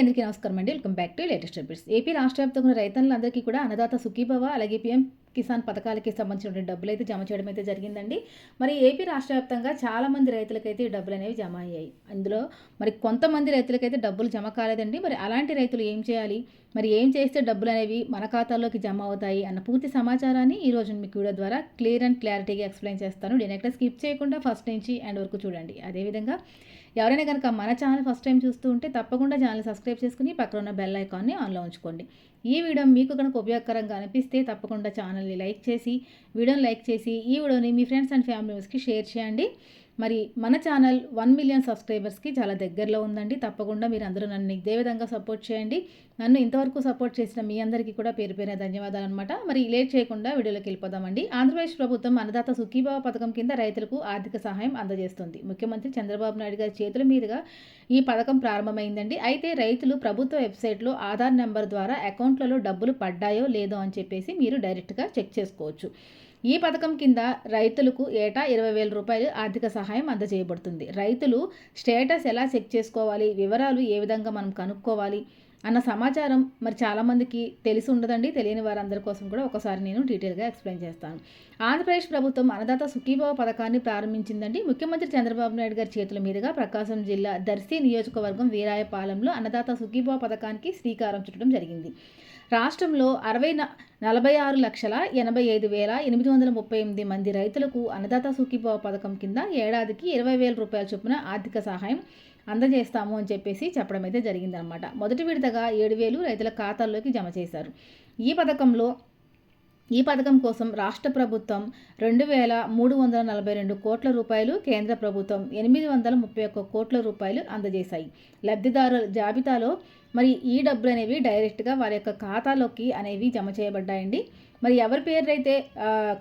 అందరికీ నమస్కారం అండి. Welcome back to latest updates. AP రాష్ట్ర వ్యాప్తంగా రైతులందరికీ కూడా అన్నదాత సుఖీభవ అలాగే పీఎం కిసాన్ పథకాలకి సంబంధించిన డబ్బులు అయితే జమ చేయడం అయితే జరిగిందండి. మరి ఏపీ రాష్ట్ర వ్యాప్తంగా చాలామంది రైతులకైతే ఈ డబ్బులు అనేవి జమ అయ్యాయి. అందులో మరి కొంతమంది రైతులకైతే డబ్బులు జమ కాలేదండి. మరి అలాంటి రైతులు ఏం చేయాలి? మరి ఏం చేస్తే డబ్బులు అనేవి మన ఖాతాల్లోకి జమ అవుతాయి అన్న పూర్తి సమాచారాన్ని ఈ రోజు మీకు వీడియో ద్వారా క్లియర్ అండ్ క్లారిటీగా ఎక్స్ప్లెయిన్ చేస్తాను. నేను ఎక్కడ స్కిప్ చేయకుండా ఫస్ట్ నుంచి అండ్ వరకు చూడండి. అదేవిధంగా ఎవరైనా కనుక మన ఛానల్ ఫస్ట్ టైం చూస్తూ ఉంటే తప్పకుండా ఛానల్ సబ్స్క్రైబ్ చేసుకుని పక్కన ఉన్న బెల్ ఐకాన్ని ఆన్లో ఉంచుకోండి. ఈ వీడియో మీకు కనుక ఉపయోగకరంగా అనిపిస్తే తప్పకుండా ఛానల్ని లైక్ చేసి వీడియోని లైక్ చేసి ఈ వీడియోని మీ ఫ్రెండ్స్ అండ్ ఫ్యామిలీ మెంబర్స్కి షేర్ చేయండి. మరి మన ఛానల్ వన్ మిలియన్ సబ్స్క్రైబర్స్కి చాలా దగ్గరలో ఉందండి. తప్పకుండా మీరు అందరూ నన్ను ఇదే విధంగా సపోర్ట్ చేయండి. నన్ను ఇంతవరకు సపోర్ట్ చేసిన మీ అందరికీ కూడా పేరు పేరున ధన్యవాదాలు అనమాట మరి లేట్ చేయకుండా వీడియోలోకి వెళ్ళిపోదామండి. ఆంధ్రప్రదేశ్ ప్రభుత్వం అన్నదాత సుఖీభావ పథకం కింద రైతులకు ఆర్థిక సహాయం అందజేస్తుంది. ముఖ్యమంత్రి చంద్రబాబు నాయుడు గారి చేతుల మీదుగా ఈ పథకం ప్రారంభమైందండి. అయితే రైతులు ప్రభుత్వ వెబ్సైట్లో ఆధార్ నెంబర్ ద్వారా అకౌంట్లలో డబ్బులు పడ్డాయో లేదో అని చెప్పేసి మీరు డైరెక్ట్గా చెక్ చేసుకోవచ్చు. ఈ పథకం కింద రైతులకు ఏటా ఇరవై వేల రూపాయలు ఆర్థిక సహాయం అందజేయబడుతుంది. రైతులు స్టేటస్ ఎలా చెక్ చేసుకోవాలి? వివరాలు ఏ విధంగా మనం కనుక్కోవాలి? అన్న సమాచారం మరి చాలామందికి తెలిసి ఉండదండి తెలియని వారందరి కోసం కూడా ఒకసారి నేను డీటెయిల్గా ఎక్స్ప్లెయిన్ చేస్తాను. ఆంధ్రప్రదేశ్ ప్రభుత్వం అన్నదాత సుఖీభావ పథకాన్ని ప్రారంభించిందండి. ముఖ్యమంత్రి చంద్రబాబు నాయుడు గారి చేతుల మీదుగా ప్రకాశం జిల్లా దర్శి నియోజకవర్గం వీరాయపాలెంలో అన్నదాత సుఖీభావ పథకానికి శ్రీకారం చుట్టడం జరిగింది. రాష్ట్రంలో అరవై నలభై ఆరు లక్షల ఎనభై ఐదు వేల ఎనిమిది వందల ముప్పై ఎనిమిది మంది రైతులకు అన్నదాత సుఖీభావ పథకం కింద ఏడాదికి ఇరవై వేల రూపాయల చొప్పున ఆర్థిక సహాయం అందజేస్తాము అని చెప్పేసి చెప్పడం అయితే జరిగిందనమాట మొదటి విడతగా ఏడు వేలు రైతుల ఖాతాల్లోకి జమ చేశారు. ఈ పథకంలో ఈ పథకం కోసం రాష్ట్ర ప్రభుత్వం రెండు వేల మూడు వందల నలభై రెండు కోట్ల రూపాయలు కేంద్ర ప్రభుత్వం ఎనిమిది వందల ముప్పై ఒక్క కోట్ల రూపాయలు అందజేశాయి. లబ్ధిదారుల జాబితాలో మరి ఈ డబ్బులు అనేవి డైరెక్ట్గా వారి యొక్క ఖాతాలోకి అనేవి జమ చేయబడ్డాయండి. మరి ఎవరి పేరు అయితే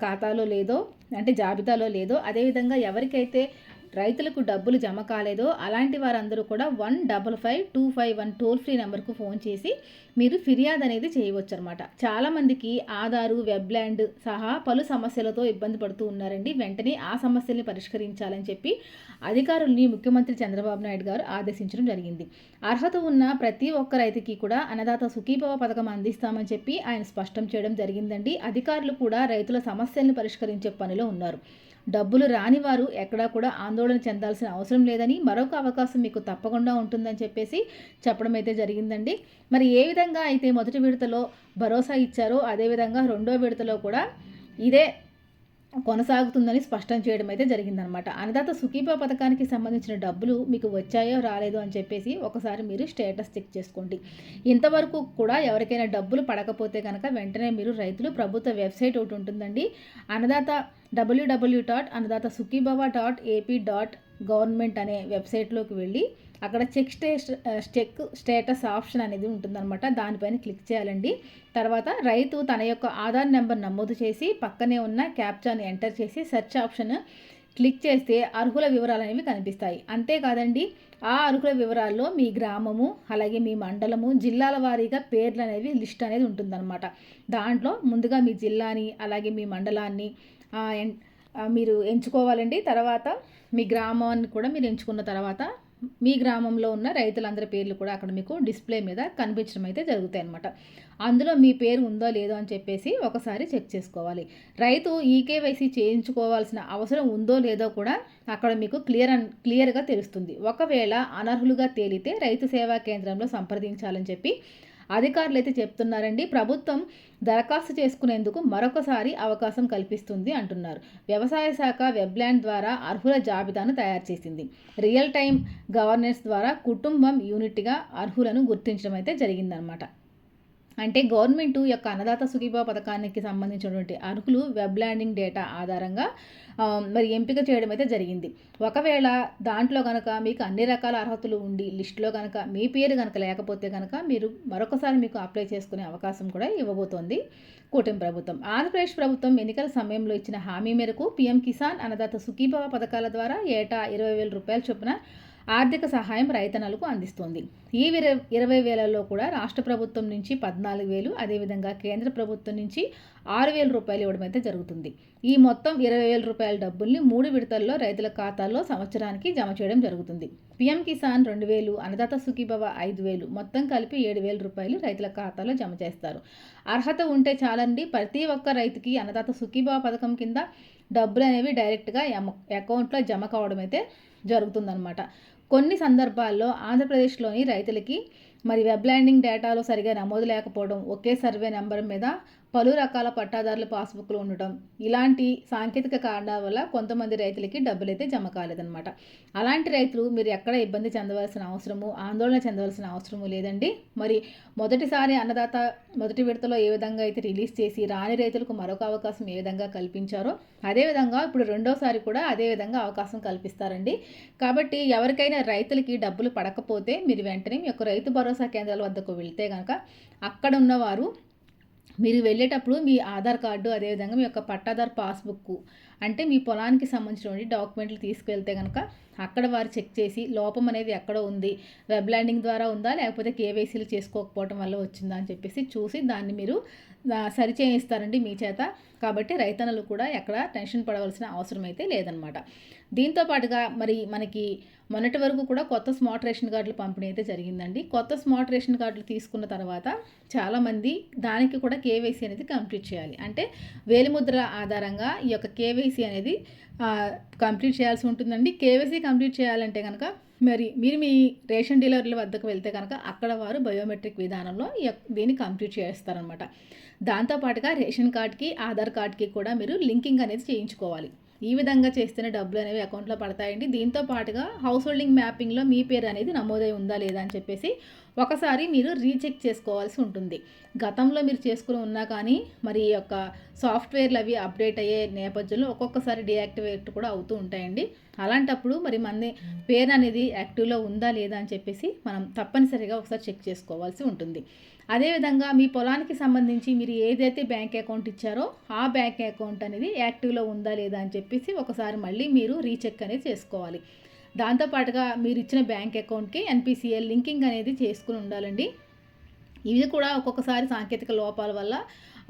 ఖాతాలో లేదో అంటే జాబితాలో లేదో అదేవిధంగా ఎవరికైతే రైతులకు డబ్బులు జమ కాలేదో అలాంటి వారందరూ కూడా one double five two five one toll free నెంబర్కు ఫోన్ చేసి మీరు ఫిర్యాదు అనేది చేయవచ్చు అనమాట చాలామందికి ఆధారు వెబ్లాండ్ సహా పలు సమస్యలతో ఇబ్బంది పడుతూ ఉన్నారండి. వెంటనే ఆ సమస్యల్ని పరిష్కరించాలని చెప్పి అధికారుల్ని ముఖ్యమంత్రి చంద్రబాబు నాయుడు గారు ఆదేశించడం జరిగింది. అర్హత ఉన్న ప్రతి ఒక్క రైతుకి కూడా అన్నదాత సుఖీభవ పథకం అందిస్తామని చెప్పి ఆయన స్పష్టం చేయడం జరిగిందండి. అధికారులు కూడా రైతుల సమస్యల్ని పరిష్కరించే పనిలో ఉన్నారు. డబ్బులు రాని వారు ఎక్కడా కూడా ఆందోళన చెందాల్సిన అవసరం లేదని మరొక అవకాశం మీకు తప్పకుండా ఉంటుందని చెప్పేసి చెప్పడం అయితే జరిగిందండి. మరి ఏ విధంగా అయితే మొదటి విడతలో భరోసా ఇచ్చారో అదేవిధంగా రెండో విడతలో కూడా ఇదే కొనసాగుతుందని స్పష్టం చేయడం అయితే జరిగిందనమాట. అన్నదాత సుఖీపా పథకానికి సంబంధించిన డబ్బులు మీకు వచ్చాయో రాలేదో అని చెప్పేసి ఒకసారి మీరు స్టేటస్ చెక్ చేసుకోండి. ఇంతవరకు కూడా ఎవరికైనా డబ్బులు పడకపోతే కనుక వెంటనే మీరు రైతులు ప్రభుత్వ వెబ్సైట్ ఒకటి ఉంటుందండి. Annadata WW dot Annadata Sukhibhava dot AP dot government అనే వెబ్సైట్లోకి వెళ్ళి అక్కడ check stay check status option అనేది ఉంటుందన్నమాట. దానిపైన క్లిక్ చేయాలండి. తర్వాత రైతు తన యొక్క ఆధార్ నెంబర్ నమోదు చేసి పక్కనే ఉన్న క్యాప్చాని ఎంటర్ చేసి సెర్చ్ ఆప్షన్ క్లిక్ చేస్తే అర్హుల వివరాలు అనేవి కనిపిస్తాయి. అంతేకాదండి ఆ అర్హుల వివరాల్లో మీ గ్రామము అలాగే మీ మండలము జిల్లాల వారీగా పేర్లు అనేవి లిస్ట్ అనేది ఉంటుందన్నమాట. దాంట్లో ముందుగా మీ జిల్లాని అలాగే మీ మండలాన్ని మీరు ఎంచుకోవాలండి. తర్వాత మీ గ్రామాన్ని కూడా మీరు ఎంచుకున్న తర్వాత మీ గ్రామంలో ఉన్న రైతులందరి పేర్లు కూడా అక్కడ మీకు డిస్ప్లే మీద కనిపించడం అయితే జరుగుతాయి అనమాట అందులో మీ పేరు ఉందో లేదో అని చెప్పేసి ఒకసారి చెక్ చేసుకోవాలి. రైతు ఈకేవైసీ చేయించుకోవాల్సిన అవసరం ఉందో లేదో కూడా అక్కడ మీకు క్లియర్ క్లియర్గా తెలుస్తుంది. ఒకవేళ అనర్హులుగా తేలితే రైతు సేవా కేంద్రంలో సంప్రదించాలని చెప్పి అధికారులు అయితే చెప్తున్నారండి ప్రభుత్వం దరఖాస్తు చేసుకునేందుకు మరొకసారి అవకాశం కల్పిస్తుంది అంటున్నారు. వ్యవసాయ శాఖ వెబ్లాండ్ ద్వారా అర్హుల జాబితాను తయారు చేసింది. రియల్ టైం గవర్నెన్స్ ద్వారా కుటుంబం యూనిట్గా అర్హులను గుర్తించడం అయితే జరిగిందనమాట అంటే గవర్నమెంట్ యొక్క అన్నదాత సుఖీభా పథకానికి సంబంధించినటువంటి అర్హులు వెబ్ ల్యాండింగ్ డేటా ఆధారంగా మరి ఎంపిక చేయడం అయితే జరిగింది. ఒకవేళ దాంట్లో కనుక మీకు అన్ని రకాల అర్హతలు ఉండి లిస్టులో కనుక మీ పేరు కనుక లేకపోతే కనుక మీరు మరొకసారి మీకు అప్లై చేసుకునే అవకాశం కూడా ఇవ్వబోతోంది కూటమి ప్రభుత్వం. ఆంధ్రప్రదేశ్ ప్రభుత్వం ఎన్నికల సమయంలో ఇచ్చిన హామీ మేరకు పీఎం కిసాన్ అన్నదాత సుఖీభావ పథకాల ద్వారా ఏటా ఇరవై వేల రూపాయల చొప్పున ఆర్థిక సహాయం రైతన్నలకు అందిస్తోంది. ఈ ఇరవై వేలలో కూడా రాష్ట్ర ప్రభుత్వం నుంచి పద్నాలుగు వేలు అదేవిధంగా కేంద్ర ప్రభుత్వం నుంచి ఆరు వేల రూపాయలు ఇవ్వడం అయితే జరుగుతుంది. ఈ మొత్తం ఇరవై వేల రూపాయల డబ్బుల్ని మూడు విడతల్లో రైతుల ఖాతాల్లో సంవత్సరానికి జమ చేయడం జరుగుతుంది. పిఎం కిసాన్ రెండు వేలు అన్నదాత సుఖీభవ ఐదు వేలు మొత్తం కలిపి ఏడు వేల రూపాయలు రైతుల ఖాతాలో జమ చేస్తారు. అర్హత ఉంటే చాలండి ప్రతి ఒక్క రైతుకి అన్నదాత సుఖీభవ పథకం కింద డబ్బులు అనేవి డైరెక్ట్గా అకౌంట్లో జమ కావడం అయితే జరుగుతుందన్నమాట. కొన్ని సందర్భాల్లో ఆంధ్రప్రదేశ్లోని రైతులకి మరి వెబ్ ల్యాండింగ్ డేటాలో సరిగా నమోదు లేకపోవడం ఒకే సర్వే నెంబర్ మీద పలు రకాల పట్టాదారుల పాస్బుక్లు ఉండటం. ఇలాంటి సాంకేతిక కారణాల వల్ల కొంతమంది రైతులకి డబ్బులు అయితే జమ కాలేదన్నమాట. అలాంటి రైతులు మీరు ఎక్కడ ఇబ్బంది చెందవలసిన అవసరము ఆందోళన చెందవలసిన అవసరము లేదండి. మరి మొదటిసారి అన్నదాత మొదటి విడతలో ఏ విధంగా అయితే రిలీజ్ చేసి రాని రైతులకు మరొక అవకాశం ఏ విధంగా కల్పించారో అదేవిధంగా ఇప్పుడు రెండోసారి కూడా అదే విధంగా అవకాశం కల్పిస్తారండి. కాబట్టి ఎవరికైనా రైతులకి డబ్బులు పడకపోతే మీరు వెంటనే మీ యొక్క రైతు భరోసా కేంద్రాల వద్దకు వెళ్తే కనుక అక్కడ ఉన్నవారు మీరు వెళ్ళేటప్పుడు మీ ఆధార్ కార్డు అదేవిధంగా మీ యొక్క పట్టాదార్ పాస్బుక్ అంటే మీ పొలానికి సంబంధించినటువంటి డాక్యుమెంట్లు తీసుకువెళ్తే కనుక అక్కడ వారు చెక్ చేసి లోపం అనేది ఎక్కడ ఉంది వెబ్ ల్యాండింగ్ ద్వారా ఉందా లేకపోతే కేవైసీలు చేసుకోకపోవడం వల్ల వచ్చిందా అని చెప్పేసి చూసి దాన్ని మీరు సరి చేయిస్తారండి మీ చేత. కాబట్టి రైతన్నలు కూడా ఎక్కడ టెన్షన్ పడవలసిన అవసరం అయితే లేదనమాట. దీంతో పాటుగా మరి మనకి మొన్నటి వరకు కూడా కొత్త స్మార్ట్ రేషన్ కార్డులు పంపిణీ అయితే జరిగిందండి. కొత్త స్మార్ట్ రేషన్ కార్డులు తీసుకున్న తర్వాత చాలామంది దానికి కూడా కేవైసీ అనేది కంప్లీట్ చేయాలి. అంటే వేలిముద్ర ఆధారంగా ఈ యొక్క కేవైసీ అనేది కంప్లీట్ చేయాల్సి ఉంటుందండి. కేవైసీ కంప్లీట్ చేయాలంటే కనుక మరి మీరు మీ రేషన్ డీలర్ల వద్దకు వెళ్తే కనుక అక్కడ వారు బయోమెట్రిక్ విధానంలో దీన్ని కంప్లీట్ చేస్తారనమాట దాంతోపాటుగా రేషన్ కార్డ్కి ఆధార్ కార్డ్కి కూడా మీరు లింకింగ్ అనేది చేయించుకోవాలి. ఈ విధంగా చేస్తేనే డబ్బులు అనేవి అకౌంట్లో పడతాయండి. దీంతో పాటుగా హౌస్ హోల్డింగ్ మ్యాపింగ్లో మీ పేరు అనేది నమోదై ఉందా లేదా అని చెప్పేసి ఒకసారి మీరు రీచెక్ చేసుకోవాల్సి ఉంటుంది. గతంలో మీరు చేసుకుని ఉన్నా కానీ మరి ఈ యొక్క సాఫ్ట్వేర్లు అవి అప్డేట్ అయ్యే నేపథ్యంలో ఒక్కొక్కసారి డియాక్టివేట్ కూడా అవుతూ ఉంటాయండి. అలాంటప్పుడు మరి మన పేరు అనేది యాక్టివ్లో ఉందా లేదా అని చెప్పేసి మనం తప్పనిసరిగా ఒకసారి చెక్ చేసుకోవాల్సి ఉంటుంది. అదేవిధంగా మీ పొలానికి సంబంధించి మీరు ఏదైతే బ్యాంక్ అకౌంట్ ఇచ్చారో ఆ బ్యాంక్ అకౌంట్ అనేది యాక్టివ్లో ఉందా లేదా అని చెప్పేసి ఒకసారి మళ్ళీ మీరు రీచెక్ అనేది చేసుకోవాలి. దాంతోపాటుగా మీరు ఇచ్చిన బ్యాంక్ అకౌంట్కి ఎన్పిసిఎల్ లింకింగ్ అనేది చేసుకుని ఉండాలండి. ఇది కూడా ఒక్కొక్కసారి సాంకేతిక లోపాల వల్ల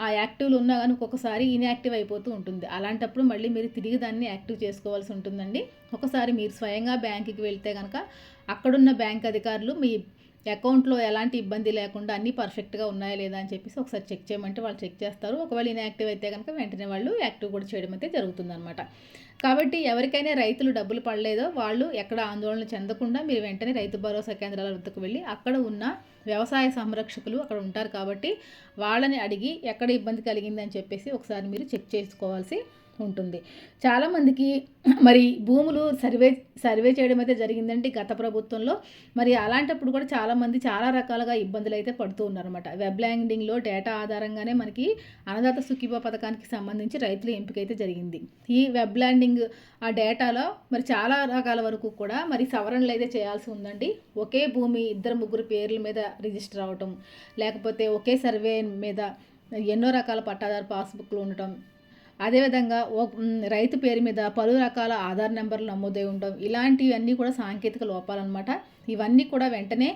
ఆ యాక్టివ్లు ఉన్నా కానీ ఒక్కొక్కసారి ఇన్యాక్టివ్ అయిపోతూ ఉంటుంది. అలాంటప్పుడు మళ్ళీ మీరు తిరిగి దాన్ని యాక్టివ్ చేసుకోవాల్సి ఉంటుందండి. ఒకసారి మీరు స్వయంగా బ్యాంకుకి వెళ్తే కనుక అక్కడున్న బ్యాంక్ అధికారులు మీ అకౌంట్లో ఎలాంటి ఇబ్బంది లేకుండా అన్నీ పర్ఫెక్ట్గా ఉన్నాయా లేదా అని చెప్పేసి ఒకసారి చెక్ చేయమంటే వాళ్ళు చెక్ చేస్తారు. ఒకవేళ ఇన్యాక్టివ్ అయితే కనుక వెంటనే వాళ్ళు యాక్టివ్ కూడా చేయడం అయితే జరుగుతుందన్నమాట. కాబట్టి ఎవరికైనా రైతులు డబ్బులు పడలేదో వాళ్ళు ఎక్కడ ఆందోళన చెందకుండా మీరు వెంటనే రైతు భరోసా కేంద్రాల వద్దకు వెళ్ళి అక్కడ ఉన్న వ్యవసాయ సంరక్షకులు అక్కడ ఉంటారు కాబట్టి వాళ్ళని అడిగి ఎక్కడ ఇబ్బంది కలిగిందని చెప్పేసి ఒకసారి మీరు చెక్ చేసుకోవాల్సి ఉంటుంది. చాలామందికి మరి భూములు సర్వే సర్వే చేయడం అయితే జరిగిందంటే గత ప్రభుత్వంలో. మరి అలాంటప్పుడు కూడా చాలామంది చాలా రకాలుగా ఇబ్బందులు అయితే పడుతూ ఉన్నారన్నమాట. వెబ్ ల్యాండింగ్లో డేటా ఆధారంగానే మనకి అన్నదాత సుఖీభా పథకానికి సంబంధించి రైతుల ఎంపిక అయితే జరిగింది. ఈ వెబ్ ల్యాండింగ్ ఆ డేటాలో మరి చాలా రకాల వరకు కూడా మరి సవరణలు అయితే చేయాల్సి ఉందండి. ఒకే భూమి ఇద్దరు ముగ్గురు పేర్ల మీద రిజిస్టర్ అవ్వటం లేకపోతే ఒకే సర్వే మీద ఎన్నో రకాల పట్టాదారు పాస్బుక్లు ఉండటం అదేవిధంగా ఓ రైతు పేరు మీద పలు రకాల ఆధార్ నెంబర్లు నమోదై ఉండడం ఇలాంటివన్నీ కూడా సాంకేతిక లోపాలన్నమాట. ఇవన్నీ కూడా వెంటనే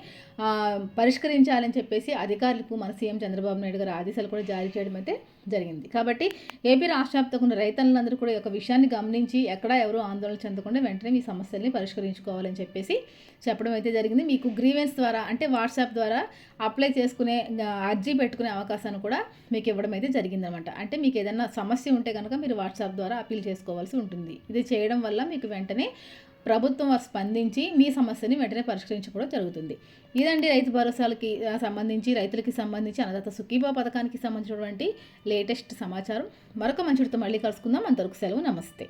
పరిష్కరించాలని చెప్పేసి అధికారులకు మన సీఎం చంద్రబాబు నాయుడు గారు ఆదేశాలు కూడా జారీ చేయడం అయితే జరిగింది. కాబట్టి ఏపీ రాష్ట్ర వ్యాప్తంగా ఉన్న రైతులందరూ కూడా ఒక విషయాన్ని గమనించి ఎక్కడా ఎవరు ఆందోళన చెందకుండా వెంటనే మీ సమస్యల్ని పరిష్కరించుకోవాలని చెప్పేసి చెప్పడం అయితే జరిగింది. మీకు గ్రీవెన్స్ ద్వారా అంటే వాట్సాప్ ద్వారా అప్లై చేసుకునే అర్జీ పెట్టుకునే అవకాశాన్ని కూడా మీకు ఇవ్వడం అయితే జరిగిందనమాట. అంటే మీకు ఏదైనా సమస్య ఉంటే కనుక మీరు వాట్సాప్ ద్వారా అప్పీల్ చేసుకోవాల్సి ఉంటుంది. ఇది చేయడం వల్ల మీకు వెంటనే ప్రభుత్వం వారు స్పందించి మీ సమస్యని వెంటనే పరిష్కరించుకోవడం జరుగుతుంది. ఇదండి రైతు భరోసాలకి సంబంధించి రైతులకి సంబంధించి అన్నదాత సుఖీబా పథకానికి సంబంధించినటువంటి లేటెస్ట్ సమాచారం. మరొక మంచితో మళ్ళీ కలుసుకుందాం. అంతవరకు సెలవు. నమస్తే.